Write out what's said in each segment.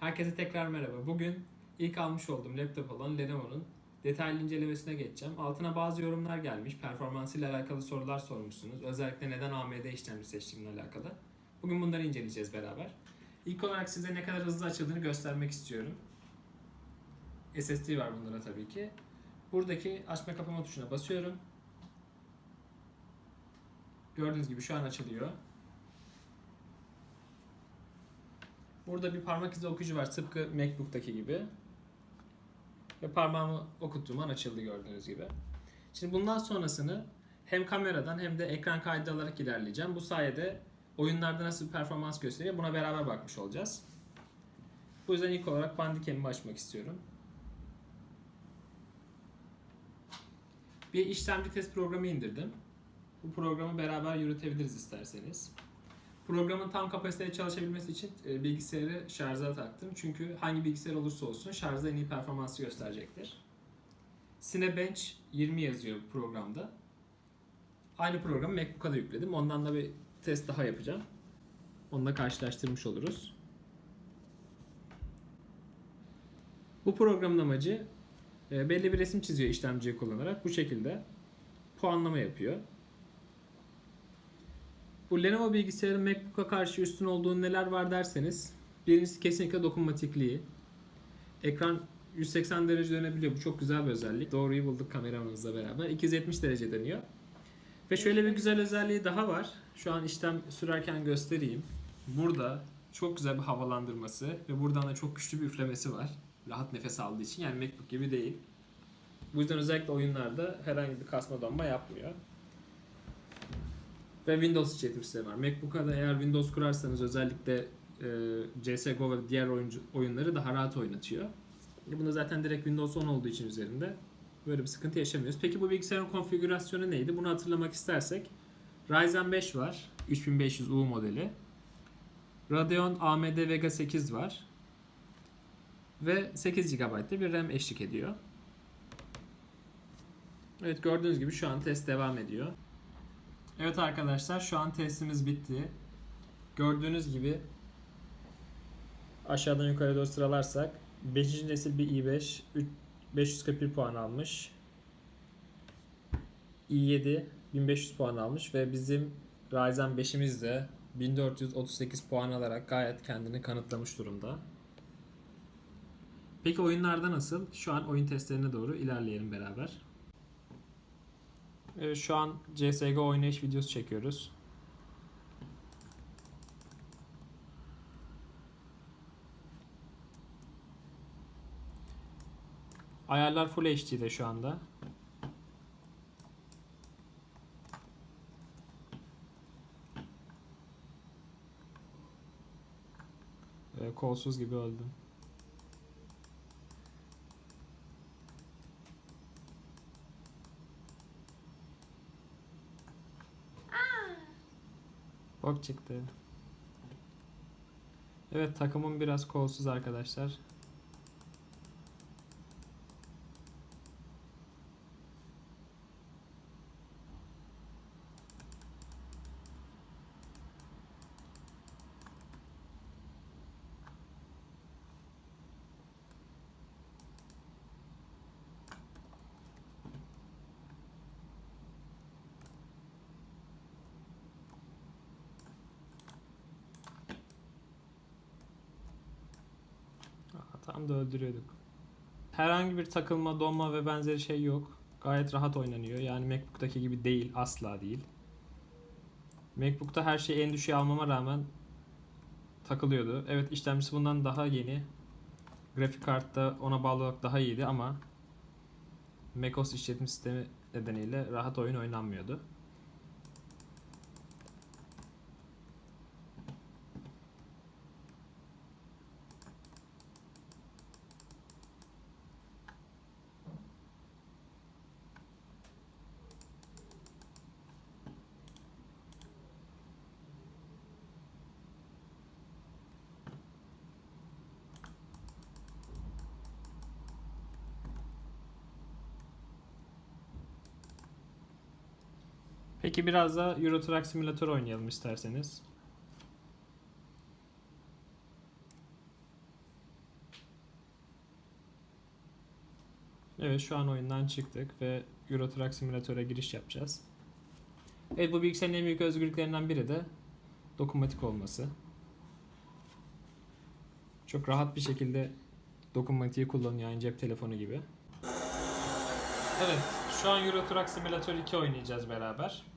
Herkese tekrar merhaba. Bugün ilk almış olduğum laptop olan Lenovo'nun detaylı incelemesine geçeceğim. Altına bazı yorumlar gelmiş. Performansıyla alakalı sorular sormuşsunuz. Özellikle neden AMD işlemci seçtiğimle alakalı. Bugün bunları inceleyeceğiz beraber. İlk olarak size ne kadar hızlı açıldığını göstermek istiyorum. SSD var bunlara tabii ki. Buradaki açma kapama tuşuna basıyorum. Gördüğünüz gibi şu an açılıyor. Burada bir parmak izi okuyucu var tıpkı MacBook'taki gibi. Ve parmağımı okuttuğum an açıldı gördüğünüz gibi. Şimdi bundan sonrasını hem kameradan hem de ekran kaydı alarak ilerleyeceğim. Bu sayede oyunlarda nasıl bir performans gösteriyor buna beraber bakmış olacağız. Bu yüzden ilk olarak Bandicam'imi açmak istiyorum. Bir işlemci test programı indirdim. Bu programı beraber yürütebiliriz isterseniz. Programın tam kapasiteli çalışabilmesi için e, bilgisayarı şarja taktım. Çünkü hangi bilgisayar olursa olsun şarjda en iyi performansı gösterecektir. Cinebench 20 yazıyor programda. Aynı programı MacBook'a da yükledim. Ondan da bir test daha yapacağım. Onu da karşılaştırmış oluruz. Bu programın amacı e, belli bir resim çiziyor işlemciyi kullanarak. Bu şekilde puanlama yapıyor. Bu Lenovo bilgisayarın MacBook'a karşı üstün olduğu neler var derseniz birincisi kesinlikle dokunmatikliği. Ekran 180 derece dönebiliyor. Bu çok güzel bir özellik. Doğruyu bulduk kameramızla beraber. 270 derece dönüyor. Ve şöyle bir güzel özelliği daha var. Şu an işlem sürerken göstereyim. Burada çok güzel bir havalandırması ve buradan da çok güçlü bir üflemesi var. Rahat nefes aldığı için. Yani MacBook gibi değil. Bu yüzden özellikle oyunlarda herhangi bir kasma donma yapmıyor. Ve Windows işletim sistemi var. MacBook'a da eğer Windows kurarsanız özellikle e, CSGO ve diğer oyuncu, oyunları daha rahat oynatıyor. E, Bunda zaten direkt Windows 10 olduğu için üzerinde böyle bir sıkıntı yaşamıyoruz. Peki bu bilgisayarın konfigürasyonu neydi? Bunu hatırlamak istersek Ryzen 5 var. 3500U modeli. Radeon AMD Vega 8 var. Ve 8 GB'de bir RAM eşlik ediyor. Evet gördüğünüz gibi şu an test devam ediyor. Evet arkadaşlar şu an testimiz bitti. Gördüğünüz gibi aşağıdan yukarı doğru sıralarsak 5. nesil bir i5 üç- 541 puan almış. i7 1500 puan almış ve bizim Ryzen 5'imiz de 1438 puan alarak gayet kendini kanıtlamış durumda. Peki oyunlarda nasıl? Şu an oyun testlerine doğru ilerleyelim beraber. Evet, şu an CSGO oynayış videosu çekiyoruz. Ayarlar Full HD'de şu anda. Ee, kolsuz gibi öldüm. Bok çıktı. Evet takımım biraz kolsuz arkadaşlar. Aa, tam da öldürüyorduk. Herhangi bir takılma, donma ve benzeri şey yok. Gayet rahat oynanıyor. Yani MacBook'taki gibi değil, asla değil. MacBook'ta her şeyi en düşüğe almama rağmen takılıyordu. Evet işlemcisi bundan daha yeni. Grafik kartta ona bağlı olarak daha iyiydi ama macOS işletim sistemi nedeniyle rahat oyun oynanmıyordu. Peki biraz da Euro Truck Simulator oynayalım isterseniz. Evet şu an oyundan çıktık ve Euro Truck Simulator'a giriş yapacağız. Evet bu bilgisayarın en büyük özgürlüklerinden biri de dokunmatik olması. Çok rahat bir şekilde dokunmatiği kullanıyor yani cep telefonu gibi. Evet şu an Euro Truck Simulator 2 oynayacağız beraber.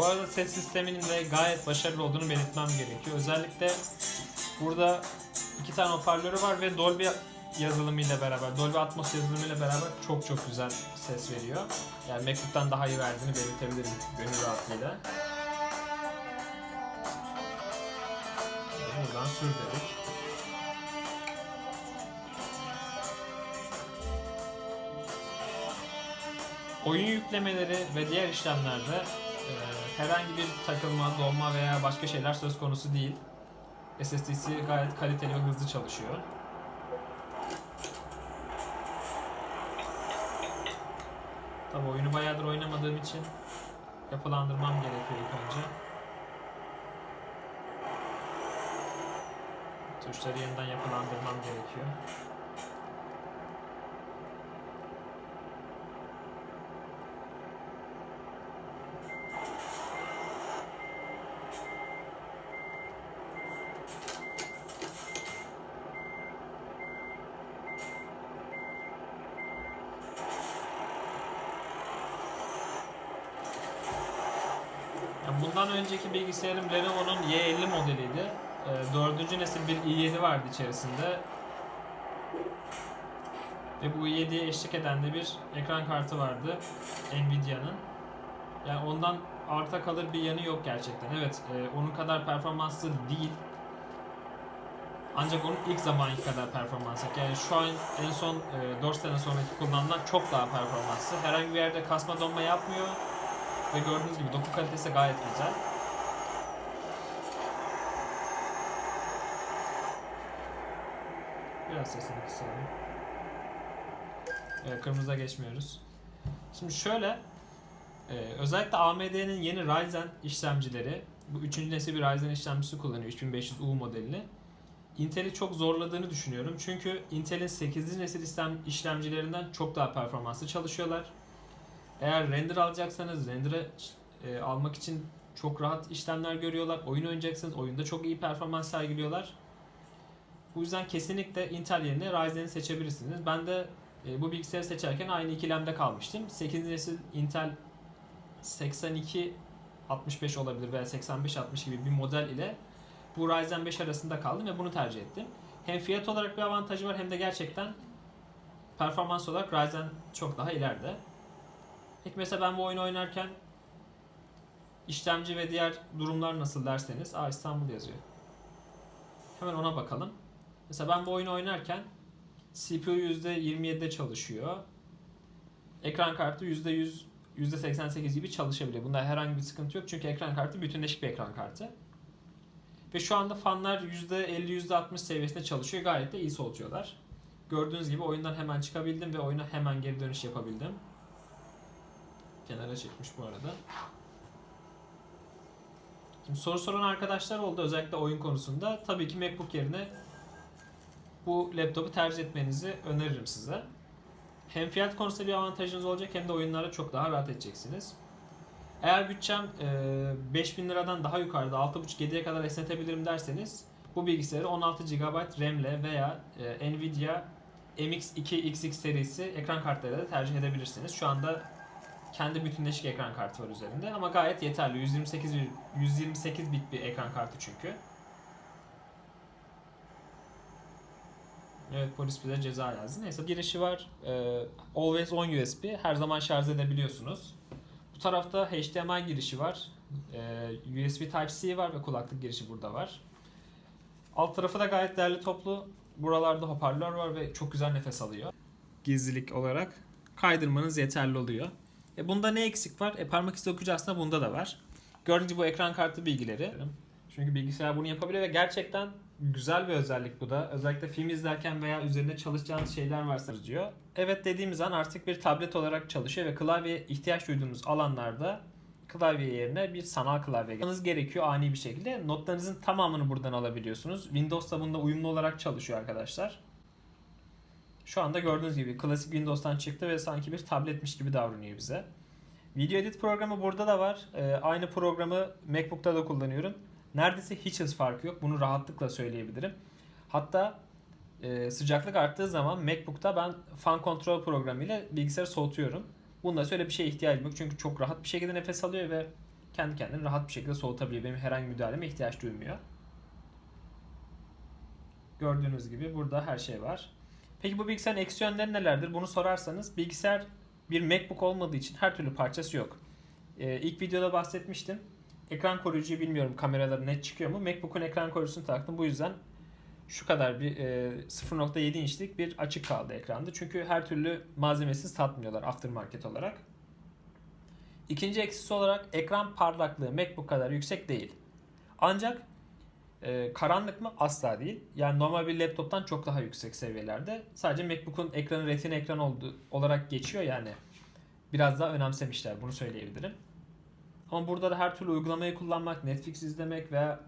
Bu arada ses sisteminin de gayet başarılı olduğunu belirtmem gerekiyor. Özellikle burada iki tane hoparlörü var ve Dolby yazılımıyla beraber, Dolby Atmos yazılımıyla beraber çok çok güzel ses veriyor. Yani MacBook'tan daha iyi verdiğini belirtebilirim gönül rahatlığıyla. Buradan sür. Oyun yüklemeleri ve diğer işlemlerde herhangi bir takılma, donma veya başka şeyler söz konusu değil. SSD'si gayet kaliteli ve hızlı çalışıyor. Tabi oyunu bayağıdır oynamadığım için yapılandırmam gerekiyor ilk önce. Tuşları yeniden yapılandırmam gerekiyor. Bundan önceki bilgisayarım Lenovo'nun Y50 modeliydi. Ee, dördüncü nesil bir i7 vardı içerisinde. Ve bu i7'ye eşlik eden de bir ekran kartı vardı. Nvidia'nın. Yani ondan arta kalır bir yanı yok gerçekten. Evet, e, onun kadar performanslı değil. Ancak onun ilk zamanki kadar performanslı. Yani şu an en son e, 4 sene sonraki kullanılan çok daha performanslı. Herhangi bir yerde kasma donma yapmıyor. Ve gördüğünüz gibi doku kalitesi gayet güzel. Biraz sesini kısalım. Evet, kırmızıda geçmiyoruz. Şimdi şöyle, e, özellikle AMD'nin yeni Ryzen işlemcileri, bu üçüncü nesil bir Ryzen işlemcisi kullanıyor, 3500U modelini. Intel'i çok zorladığını düşünüyorum. Çünkü Intel'in 8. nesil işlem, işlemcilerinden çok daha performanslı çalışıyorlar. Eğer render alacaksanız render'ı e, almak için çok rahat işlemler görüyorlar. Oyun oynayacaksınız. Oyunda çok iyi performans sergiliyorlar. Bu yüzden kesinlikle Intel yerine Ryzen'i seçebilirsiniz. Ben de e, bu bilgisayarı seçerken aynı ikilemde kalmıştım. 8. nesil Intel 82 65 olabilir veya 85 60 gibi bir model ile bu Ryzen 5 arasında kaldım ve bunu tercih ettim. Hem fiyat olarak bir avantajı var hem de gerçekten performans olarak Ryzen çok daha ileride. Peki mesela ben bu oyunu oynarken işlemci ve diğer durumlar nasıl derseniz Aa İstanbul yazıyor. Hemen ona bakalım. Mesela ben bu oyunu oynarken CPU %27'de çalışıyor. Ekran kartı %100 %88 gibi çalışabiliyor. Bunda herhangi bir sıkıntı yok çünkü ekran kartı bütünleşik bir ekran kartı. Ve şu anda fanlar %50 %60 seviyesinde çalışıyor. Gayet de iyi soğutuyorlar. Gördüğünüz gibi oyundan hemen çıkabildim ve oyuna hemen geri dönüş yapabildim. Kenara çekmiş bu arada. Şimdi soru soran arkadaşlar oldu özellikle oyun konusunda. Tabii ki MacBook yerine bu laptopu tercih etmenizi öneririm size. Hem fiyat konusunda bir avantajınız olacak hem de oyunlara çok daha rahat edeceksiniz. Eğer bütçem e, 5000 liradan daha yukarıda 6.5-7'ye kadar esnetebilirim derseniz bu bilgisayarı 16 GB RAM ile veya e, Nvidia MX2 XX serisi ekran kartlarıyla da tercih edebilirsiniz. Şu anda kendi bütünleşik ekran kartı var üzerinde ama gayet yeterli. 128 bir- 128 bit bir ekran kartı çünkü. Evet polis bize ceza yazdı. Neyse girişi var. Ee, always on USB. Her zaman şarj edebiliyorsunuz. Bu tarafta HDMI girişi var. Ee, USB Type-C var ve kulaklık girişi burada var. Alt tarafı da gayet değerli toplu. Buralarda hoparlör var ve çok güzel nefes alıyor. Gizlilik olarak kaydırmanız yeterli oluyor. E bunda ne eksik var? E parmak izi okuyucu aslında bunda da var. Gördüğünüz bu ekran kartı bilgileri. Çünkü bilgisayar bunu yapabiliyor ve gerçekten güzel bir özellik bu da. Özellikle film izlerken veya üzerinde çalışacağınız şeyler varsa diyor. Evet dediğimiz an artık bir tablet olarak çalışıyor ve klavyeye ihtiyaç duyduğunuz alanlarda klavye yerine bir sanal klavye almanız gerekiyor ani bir şekilde. Notlarınızın tamamını buradan alabiliyorsunuz. Windows'ta bunda uyumlu olarak çalışıyor arkadaşlar. Şu anda gördüğünüz gibi klasik Windows'tan çıktı ve sanki bir tabletmiş gibi davranıyor bize. Video edit programı burada da var. Ee, aynı programı MacBook'ta da kullanıyorum. Neredeyse hiç hız farkı yok. Bunu rahatlıkla söyleyebilirim. Hatta e, sıcaklık arttığı zaman MacBook'ta ben fan control programıyla bilgisayarı soğutuyorum. Bunda öyle bir şeye ihtiyacım yok. Çünkü çok rahat bir şekilde nefes alıyor ve kendi kendini rahat bir şekilde soğutabiliyor. Benim herhangi müdahaleme ihtiyaç duymuyor. Gördüğünüz gibi burada her şey var. Peki bu bilgisayarın eksi yönleri nelerdir? Bunu sorarsanız bilgisayar bir MacBook olmadığı için her türlü parçası yok. Ee, ilk videoda bahsetmiştim. Ekran koruyucuyu bilmiyorum kameraları net çıkıyor mu? MacBook'un ekran koruyucusunu taktım. Bu yüzden şu kadar bir e, 0.7 inçlik bir açık kaldı ekranda. Çünkü her türlü malzemesiz satmıyorlar aftermarket olarak. İkinci eksisi olarak ekran parlaklığı MacBook kadar yüksek değil. Ancak e, karanlık mı? Asla değil. Yani normal bir laptoptan çok daha yüksek seviyelerde. Sadece MacBook'un ekranı retina ekran olduğu olarak geçiyor yani. Biraz daha önemsemişler bunu söyleyebilirim. Ama burada da her türlü uygulamayı kullanmak, Netflix izlemek veya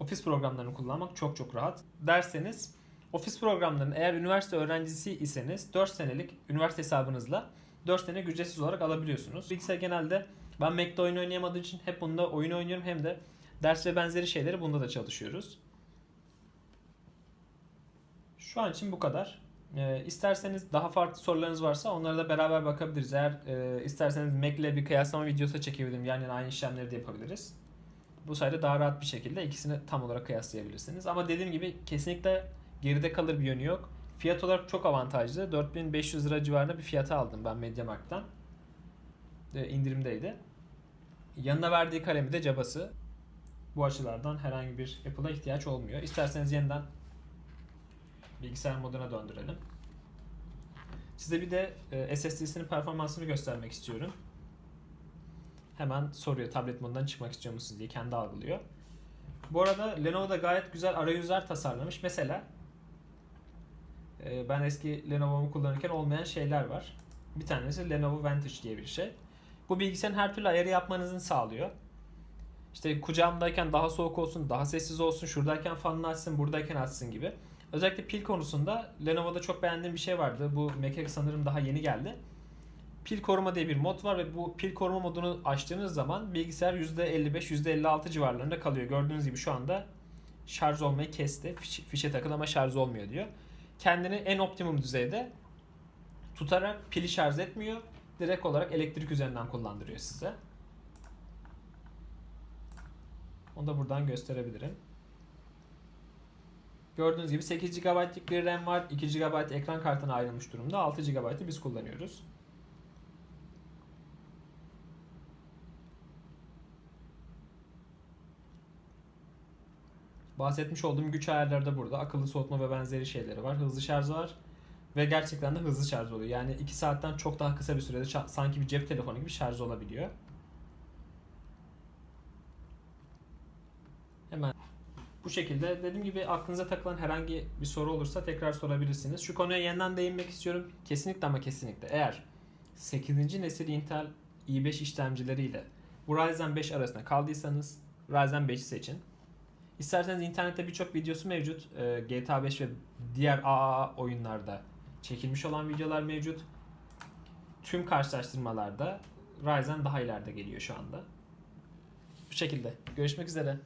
ofis programlarını kullanmak çok çok rahat. Derseniz ofis programlarını eğer üniversite öğrencisi iseniz 4 senelik üniversite hesabınızla 4 sene ücretsiz olarak alabiliyorsunuz. Bilgisayar genelde ben Mac'de oyun oynayamadığım için hep bunda oyun oynuyorum hem de ders ve benzeri şeyleri bunda da çalışıyoruz. Şu an için bu kadar. Ee, isterseniz daha farklı sorularınız varsa onlara da beraber bakabiliriz. Eğer e, isterseniz Mac ile bir kıyaslama videosu çekebilirim. Yani aynı işlemleri de yapabiliriz. Bu sayede daha rahat bir şekilde ikisini tam olarak kıyaslayabilirsiniz. Ama dediğim gibi kesinlikle geride kalır bir yönü yok. Fiyat olarak çok avantajlı. 4500 lira civarında bir fiyata aldım ben Mediamarkt'tan. E, indirimdeydi. Yanına verdiği kalemi de cabası. Bu açılardan herhangi bir Apple'a ihtiyaç olmuyor. İsterseniz yeniden bilgisayar moduna döndürelim. Size bir de e, SSD'sinin performansını göstermek istiyorum. Hemen soruyor tablet modundan çıkmak istiyor musunuz diye kendi algılıyor. Bu arada Lenovo da gayet güzel arayüzler tasarlamış. Mesela e, ben eski Lenovo'mu kullanırken olmayan şeyler var. Bir tanesi Lenovo Vantage diye bir şey. Bu bilgisayarın her türlü ayarı yapmanızı sağlıyor. İşte kucağımdayken daha soğuk olsun, daha sessiz olsun, şuradayken fanını açsın, buradayken açsın gibi. Özellikle pil konusunda Lenovo'da çok beğendiğim bir şey vardı. Bu Mac'e sanırım daha yeni geldi. Pil koruma diye bir mod var ve bu pil koruma modunu açtığınız zaman bilgisayar %55, %56 civarlarında kalıyor. Gördüğünüz gibi şu anda şarj olmayı kesti. Fiş, fişe takılı ama şarj olmuyor diyor. Kendini en optimum düzeyde tutarak pili şarj etmiyor. Direkt olarak elektrik üzerinden kullandırıyor size. Onu da buradan gösterebilirim. Gördüğünüz gibi 8 GB'lık bir RAM var. 2 GB ekran kartına ayrılmış durumda. 6 GB'ı biz kullanıyoruz. Bahsetmiş olduğum güç ayarları da burada. Akıllı soğutma ve benzeri şeyleri var. Hızlı şarjı var. Ve gerçekten de hızlı şarj oluyor. Yani 2 saatten çok daha kısa bir sürede sanki bir cep telefonu gibi şarj olabiliyor. Hemen bu şekilde dediğim gibi aklınıza takılan herhangi bir soru olursa tekrar sorabilirsiniz. Şu konuya yeniden değinmek istiyorum. Kesinlikle ama kesinlikle eğer 8. nesil Intel i5 işlemcileriyle bu Ryzen 5 arasında kaldıysanız Ryzen 5'i seçin. İsterseniz internette birçok videosu mevcut. Ee, GTA 5 ve diğer AAA oyunlarda çekilmiş olan videolar mevcut. Tüm karşılaştırmalarda Ryzen daha ileride geliyor şu anda. Bu şekilde. Görüşmek üzere.